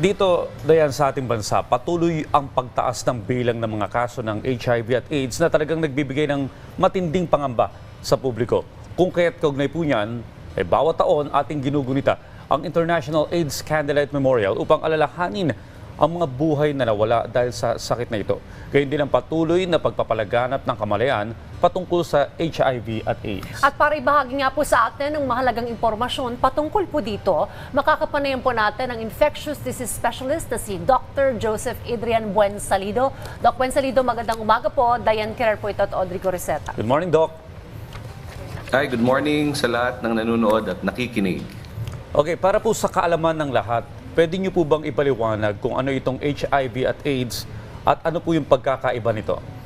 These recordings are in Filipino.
Dito, dayan sa ating bansa, patuloy ang pagtaas ng bilang ng mga kaso ng HIV at AIDS na talagang nagbibigay ng matinding pangamba sa publiko. Kung kaya't kaugnay po niyan, eh, bawat taon ating ginugunita ang International AIDS Candlelight Memorial upang alalahanin ang mga buhay na nawala dahil sa sakit na ito. Gayun din ang patuloy na pagpapalaganap ng kamalayan patungkol sa HIV at AIDS. At para ibahagi nga po sa atin ng mahalagang impormasyon patungkol po dito, makakapanayan po natin ang infectious disease specialist na si Dr. Joseph Adrian Buensalido. Doc Buensalido, magandang umaga po. Diane Kerr po ito at Audrey Goriseta. Good morning, Doc. Hi, good morning sa lahat ng nanonood at nakikinig. Okay, para po sa kaalaman ng lahat, pwede niyo po bang ipaliwanag kung ano itong HIV at AIDS at ano po yung pagkakaiba nito?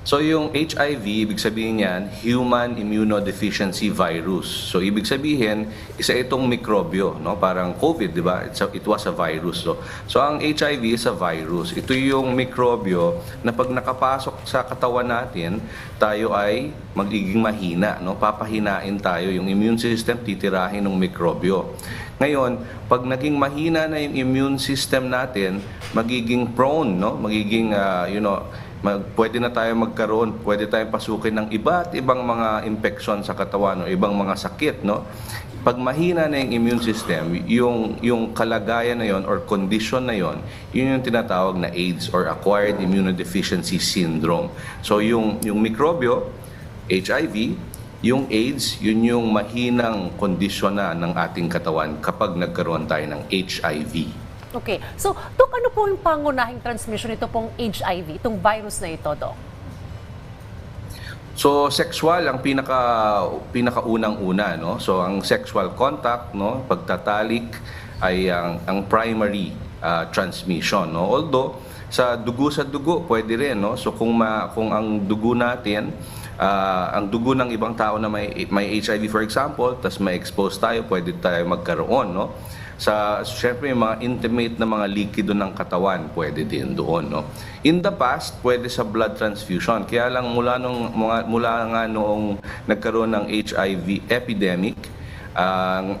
So yung HIV, ibig sabihin yan, Human Immunodeficiency Virus. So ibig sabihin, isa itong mikrobyo, no? Parang COVID, di ba? It's a- it was a virus. So, so ang HIV is a virus. Ito yung mikrobyo na pag nakapasok sa katawan natin, tayo ay magiging mahina, no? Papahinain tayo. Yung immune system titirahin ng mikrobyo. Ngayon, pag naging mahina na yung immune system natin, magiging prone, no? Magiging, ah, you know, mag, pwede na tayo magkaroon, pwede tayong pasukin ng iba't ibang mga infection sa katawan o ibang mga sakit, no? Pag mahina na yung immune system, yung, yung kalagayan na yon or condition na yon, yun yung tinatawag na AIDS or Acquired Immunodeficiency Syndrome. So yung, yung mikrobyo, HIV, yung AIDS, yun yung mahinang kondisyon na ng ating katawan kapag nagkaroon tayo ng HIV. Okay. So, Doc, ano po yung pangunahing transmission nito pong HIV, itong virus na ito, Doc? So sexual ang pinaka pinakaunang-una no. So ang sexual contact no, pagtatalik ay ang ang primary ah, transmission no. Although sa dugo sa dugo pwede rin no. So kung ma, kung ang dugo natin ah, ang dugo ng ibang tao na may may HIV for example, tas may expose tayo, pwede tayo magkaroon no? Sa syempre yung mga intimate na mga likido ng katawan pwede din doon no? In the past pwede sa blood transfusion. Kaya lang mula nung mga mula nga noong nagkaroon ng HIV epidemic ang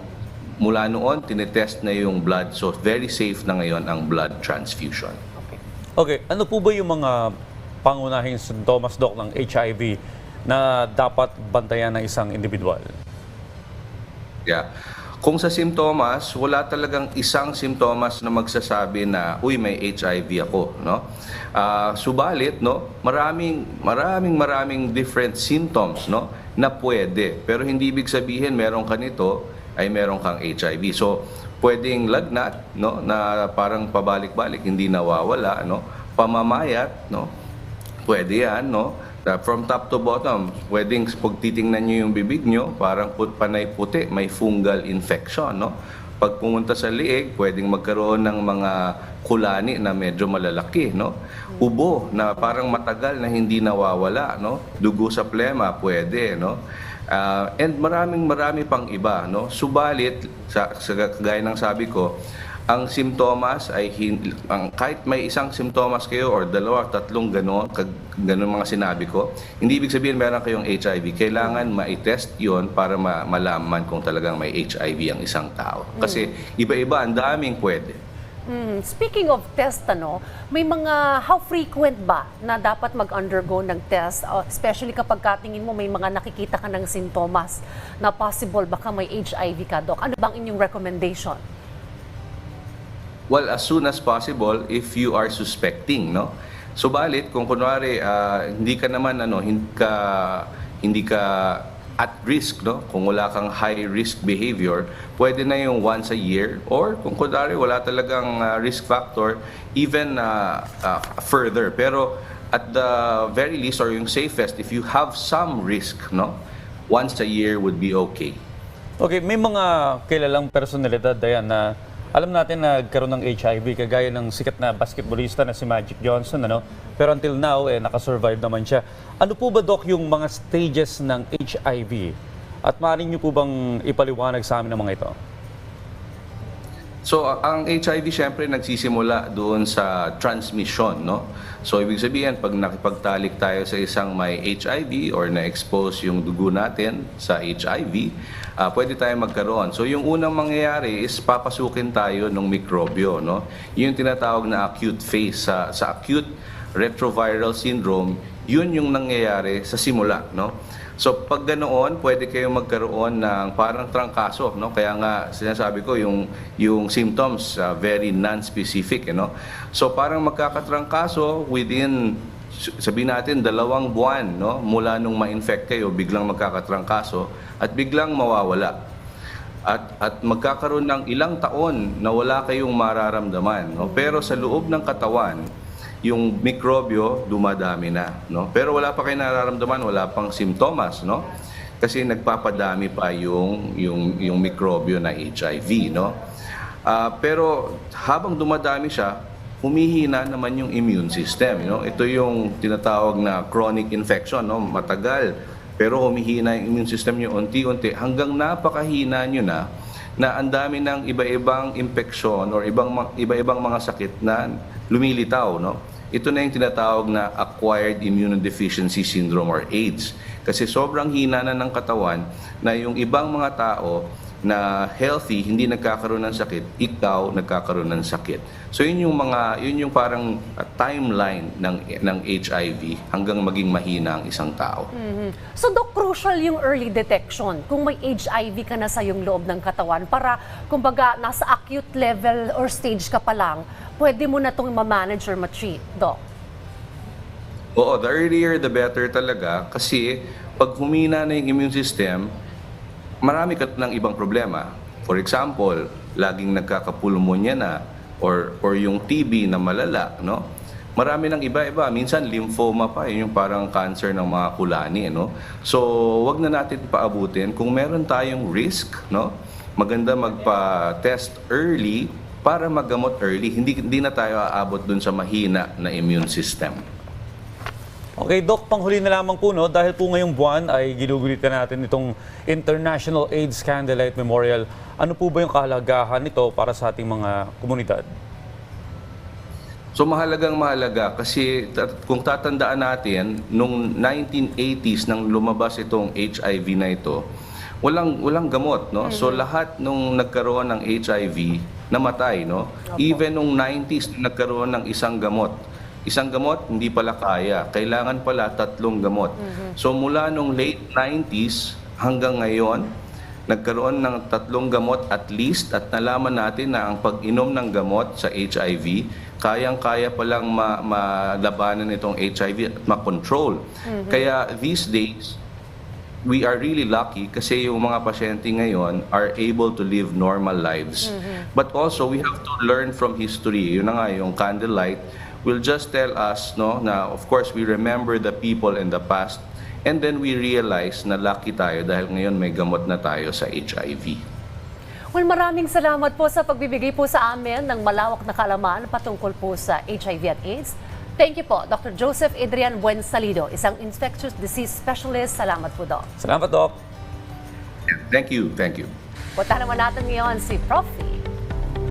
mula noon tinetest na yung blood. So very safe na ngayon ang blood transfusion Okay, ano po ba yung mga pangunahing sintomas, Doc, ng HIV na dapat bantayan ng isang individual? Yeah. Kung sa simptomas, wala talagang isang simptomas na magsasabi na, uy, may HIV ako, no? Ah, subalit, no, maraming maraming maraming different symptoms, no, na pwede. Pero hindi ibig sabihin meron ka nito ay meron kang HIV. So, pwedeng lagnat, no, na parang pabalik-balik, hindi nawawala, no? Pamamayat, no? Pwede yan, no? From top to bottom, pwedeng pag titingnan nyo yung bibig nyo, parang put, panay puti, may fungal infection, no? Pag pumunta sa liig, pwedeng magkaroon ng mga kulani na medyo malalaki, no? Ubo na parang matagal na hindi nawawala, no? Dugo sa plema, pwede, no? Ah, and maraming marami pang iba, no? Subalit, sa, sa kagaya ng sabi ko, ang simptomas ay hin- ang kahit may isang simptomas kayo or dalawa tatlong gano'n gano'n mga sinabi ko hindi ibig sabihin meron kayong HIV kailangan ma-test 'yon para ma- malaman kung talagang may HIV ang isang tao. Kasi iba-iba ang daming pwede Hmm, speaking of test, ano, may mga, how frequent ba na dapat mag-undergo ng test? Uh, especially kapag katingin mo may mga nakikita ka ng sintomas na possible baka may HIV ka, Doc. Ano bang inyong recommendation? Well, as soon as possible if you are suspecting, no? Subalit kung kunwari ah, hindi ka naman ano, hindi ka hindi ka at risk, no? Kung wala kang high risk behavior, pwede na yung once a year or kung kunwari wala talagang ah, risk factor, even ah, ah, further. Pero at the very least or yung safest if you have some risk, no? Once a year would be okay. Okay, may mga kilalang personalidad, Dayan, na alam natin na nagkaroon ng HIV, kagaya ng sikat na basketballista na si Magic Johnson, ano? Pero until now, eh, nakasurvive naman siya. Ano po ba, Doc, yung mga stages ng HIV? At maaari niyo po bang ipaliwanag sa amin ng mga ito? So ang HIV syempre nagsisimula doon sa transmission, no? So ibig sabihin pag nakipagtalik tayo sa isang may HIV or na-expose yung dugo natin sa HIV, ah, pwede tayo magkaroon. So yung unang mangyayari is papasukin tayo ng mikrobyo, no? Yung tinatawag na acute phase sa sa acute retroviral syndrome, yun yung nangyayari sa simula, no? So pag ganoon, pwede kayong magkaroon ng parang trangkaso, no? Kaya nga sinasabi ko yung yung symptoms ah, very non-specific, eh, no? So parang magkakatrangkaso within sabihin natin dalawang buwan, no? Mula nung ma-infect kayo, biglang magkakatrangkaso at biglang mawawala. At at magkakaroon ng ilang taon na wala kayong mararamdaman no. Pero sa loob ng katawan yung mikrobyo dumadami na no. Pero wala pa kayong nararamdaman wala pang simptomas no. Kasi nagpapadami pa yung yung yung mikrobyo na HIV no. Ah, pero habang dumadami siya humihina naman yung immune system no ito yung tinatawag na chronic infection no? Matagal. Pero humihina yung immune system nyo unti-unti. Hanggang napakahina nyo na na ang dami ng iba-ibang impeksyon or ibang iba-ibang mga sakit na lumilitaw no? Ito na yung tinatawag na acquired immunodeficiency syndrome or AIDS. Kasi sobrang hina na ng katawan na yung ibang mga tao na healthy, hindi nagkakaroon ng sakit, ikaw nagkakaroon ng sakit. So yun yung mga yun yung parang uh, timeline ng ng HIV hanggang maging mahina ang isang tao. Mhm. So, Doc, crucial yung early detection. Kung may HIV ka na sa yung loob ng katawan, para, kumbaga, nasa acute level or stage ka pa lang, pwede mo na itong ma-manage or ma-treat, Doc. Oo, the earlier the better talaga kasi pag humina na yung immune system, marami ka ng ibang problema. For example, laging nagkakapulmonya na or or yung TB na malala, no? Marami ng iba-iba, minsan lymphoma pa, yun yung parang cancer ng mga kulani, no? So, wag na natin paabutin kung meron tayong risk, no? Maganda magpa-test early para magamot early. Hindi hindi na tayo aabot dun sa mahina na immune system. Okay, Doc, panghuli na lamang po, no? dahil po ngayong buwan ay ginugulitan natin itong International AIDS Candlelight Memorial. Ano po ba yung kahalagahan nito para sa ating mga komunidad? So mahalagang mahalaga kasi kung tatandaan natin nung 1980s nang lumabas itong HIV na ito, walang walang gamot, no? So lahat nung nagkaroon ng HIV namatay, no? Even nung 90s nagkaroon ng isang gamot. Isang gamot hindi pala kaya, kailangan pala tatlong gamot. So mula nung late 90s hanggang ngayon, nagkaroon ng tatlong gamot at least at nalaman natin na ang pag-inom ng gamot sa HIV, kayang-kaya palang ma- malabanan itong HIV at makontrol. Kaya these days, we are really lucky kasi yung mga pasyente ngayon are able to live normal lives. But also, we have to learn from history. Yun na nga, yung candlelight will just tell us, no, na of course, we remember the people in the past and then we realize na lucky tayo dahil ngayon may gamot na tayo sa HIV. Well, maraming salamat po sa pagbibigay po sa amin ng malawak na kaalaman patungkol po sa HIV at AIDS. Thank you po, Dr. Joseph Adrian Buensalido, isang infectious disease specialist. Salamat po, Doc. Salamat, Doc. Thank you, thank you. Punta naman natin ngayon si Prof.